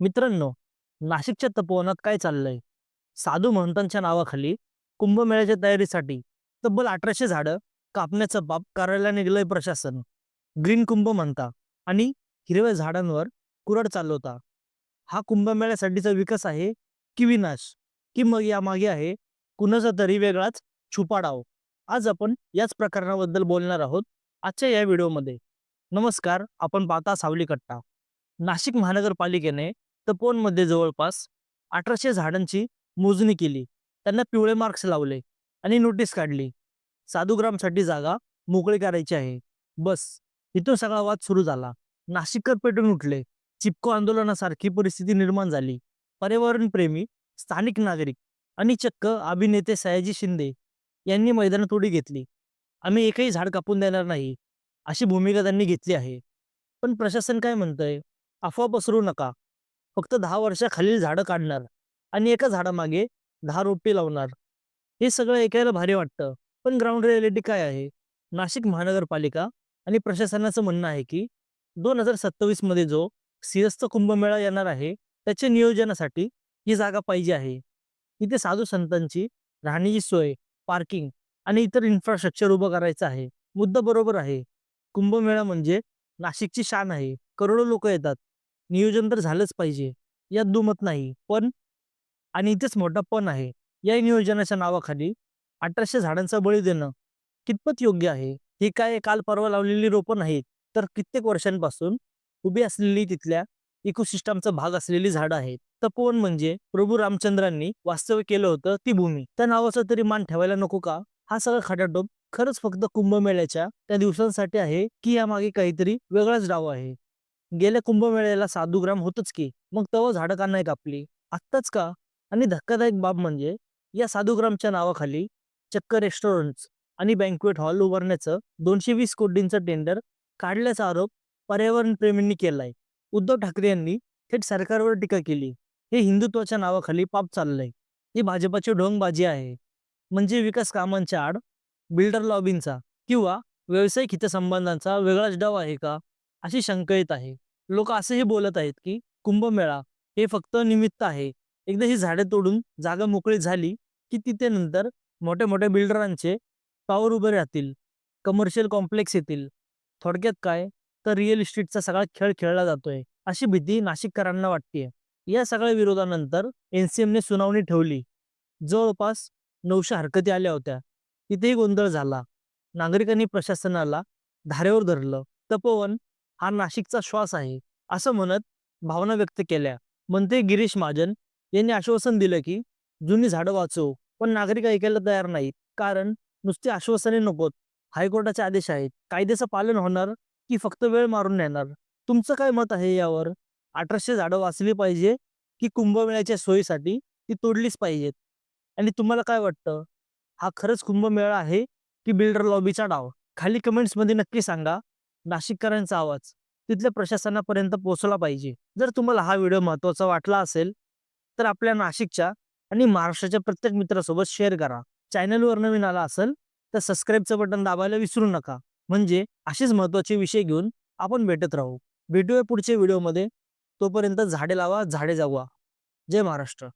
मित्रांनो नाशिकच्या तपोवनात काय चाललंय? साधू महंतांच्या नावाखाली कुंभमेळ्याच्या तयारीसाठी तब्बल अठराशे झाडं कापण्याचं बाप करायला निघलंय प्रशासन. ग्रीन कुंभ म्हणता आणि हिरव्या झाडांवर कुरड चालवता. हा कुंभमेळ्यासाठीचा विकास आहे की विनाश? की मग यामागे आहे कुणाचा तरी वेगळाच छुपा डाव आज आपण याच प्रकरणाबद्दल बोलणार आहोत आजच्या या व्हिडिओमध्ये. नमस्कार आपण पाहता सावली कट्टा नाशिक महानगरपालिकेने तपोवनमध्ये जवळपास अठराशे झाडांची मोजणी केली. त्यांना पिवळे मार्क्स लावले आणि नोटीस काढली. साधुग्रामसाठी जागा मोकळी करायची आहे. बस इथून सगळा वाद सुरू झाला. नाशिककर पेटून उठले. चिपको आंदोलनासारखी परिस्थिती निर्माण झाली. पर्यावरण प्रेमी स्थानिक नागरिक आणि चक्क अभिनेते सयाजी शिंदे यांनी मैदानात उडी घेतली. आम्ही एकही झाड कापून देणार नाही अशी भूमिका त्यांनी घेतली आहे. पण प्रशासन काय म्हणतंय? अफवा पसरू नका. फक्त दहा वर्षाखालील झाडं काढणार आणि एका झाडामागे दहा रोपटे लावणार. हे सगळं ऐकायला भारी वाटतं. पण ग्राउंड रियालिटी काय आहे? नाशिक महानगरपालिका आणि प्रशासनाचं म्हणणं आहे की दोन हजार सत्तावीसमध्ये जो सिंहस्थ कुंभमेळा येणार आहे त्याच्या नियोजनासाठी ही जागा पाहिजे आहे. इथे साधू संतांची राहण्याची सोय पार्किंग आणि इतर इन्फ्रास्ट्रक्चर उभं करायचं आहे. मुद्दा बरोबर आहे. कुंभमेळा म्हणजे नाशिकची शान आहे. करोडो लोक येतात. नियोजन तर झालंच पाहिजे. यात दुमत नाही. पण आणि इथेच मोठा पण आहे. या नियोजनाच्या नावाखाली अठराशे झाडांचा बळी देणं कितपत योग्य आहे? ही काय काल परवा लावलेली रोपं नाहीत तर कित्येक वर्षांपासून उभी असलेली तिथल्या इकोसिस्टमचा भाग असलेली झाडं आहेत. तपोवन म्हणजे प्रभू रामचंद्रांनी वास्तव्य केलं होतं ती भूमी. त्या नावाचा तरी मान ठेवायला नको का? हा सगळा खटाटोप खरंच फक्त कुंभमेळ्याच्या त्या दिवसांसाठी आहे की यामागे काहीतरी वेगळाच डाव आहे? गेल्या कुंभमेळ्याला साधू होतच की मग तव झाडं का नाही कापली आत्ताच का? आणि धक्कादायक बाब म्हणजे या साधुग्रामच्या नावाखाली चक्क रेस्टॉरंट्स आणि बँक्वेट हॉल उभारण्याचं दोनशे वीस कोटींचं टेंडर काढल्याचा आरोप पर्यावरणप्रेमींनी केलाय. उद्धव ठाकरे यांनी थेट सरकारवर टीका केली. हे हिंदुत्वाच्या नावाखाली पाप चाललंय. ही भाजपाची ढोंगबाजी आहे. म्हणजे विकास कामांच्या आड बिल्डर लॉबींचा किंवा व्यावसायिक हितसंबंधांचा वेगळाच डाव आहे का? अशी शंका येत आहे. लोक असेही बोलत आहेत की कुंभमेळा हे फक्त निमित्त आहे. एकदा ही झाडे तोडून जागा मोकळी झाली की तिथे नंतर मोठ्या मोठ्या बिल्डरांचे टॉवर उभे राहतील कमर्शियल कॉम्प्लेक्स येतील. थोडक्यात काय? तर रिअल इस्टेटचा सगळा खेळ खेळला जातोय अशी भीती नाशिककरांना वाटतेय. या सगळ्या विरोधानंतर एनसीएमने सुनावणी ठेवली. जवळपास नऊशे हरकती आल्या होत्या. तिथेही गोंधळ झाला. नागरिकांनी प्रशासनाला धारेवर धरलं. तपोवन हा नाशिकचा श्वास आहे. असं म्हणत भावना व्यक्त केल्या. मंत्री गिरीश महाजन यांनी आश्वासन दिलं की जुनी झाडं वाचव पण नागरिक ऐकायला तयार नाहीत. कारण नुसती आश्वासने नकोत. हायकोर्टाचे आदेश आहेत. कायद्याचं पालन होणार की फक्त वेळ मारून नेणार? तुमचं काय मत आहे यावर? अठराशे झाडं वाचली पाहिजे की कुंभमेळ्याच्या सोयीसाठी ती तोडलीच पाहिजेत? आणि तुम्हाला काय वाटतं? हा खरंच कुंभमेळा आहे की बिल्डर लॉबीचा डाव? खाली कमेंट्समध्ये नक्की सांगा. नाशिककरांचा आवाज. तिथल्या प्रशासनापर्यंत पोहोचला पाहिजे. जर तुम्हाला हा व्हिडिओ महत्त्वाचा वाटला असेल तर आपल्या नाशिकच्या आणि महाराष्ट्राच्या प्रत्येक मित्रासोबत शेअर करा. चॅनलवर नवीन आला असेल तर सबस्क्राईबचं बटन दाबायला विसरू नका. म्हणजे असेच महत्त्वाचे विषय घेऊन आपण भेटत राहू. भेटूया पुढच्या व्हिडिओमध्ये. तोपर्यंत झाडे लावा झाडे जागवा. जय महाराष्ट्र.